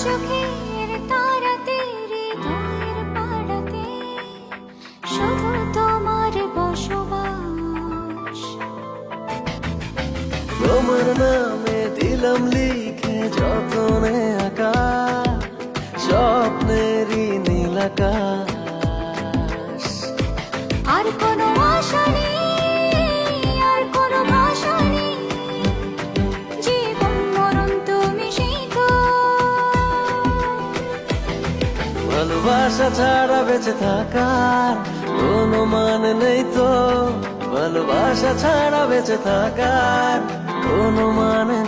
চোখের তারাতে পাড়াতে শুধু তোমার নামে দিলাম লিখে যতনে আঁকা স্বপ্নেরই নীল ভালোবাসা ছাড়া বেঁচে থাকার কোনো মানে নেই তো। ভালোবাসা ছাড়া বেঁচে থাকার কোনো মানে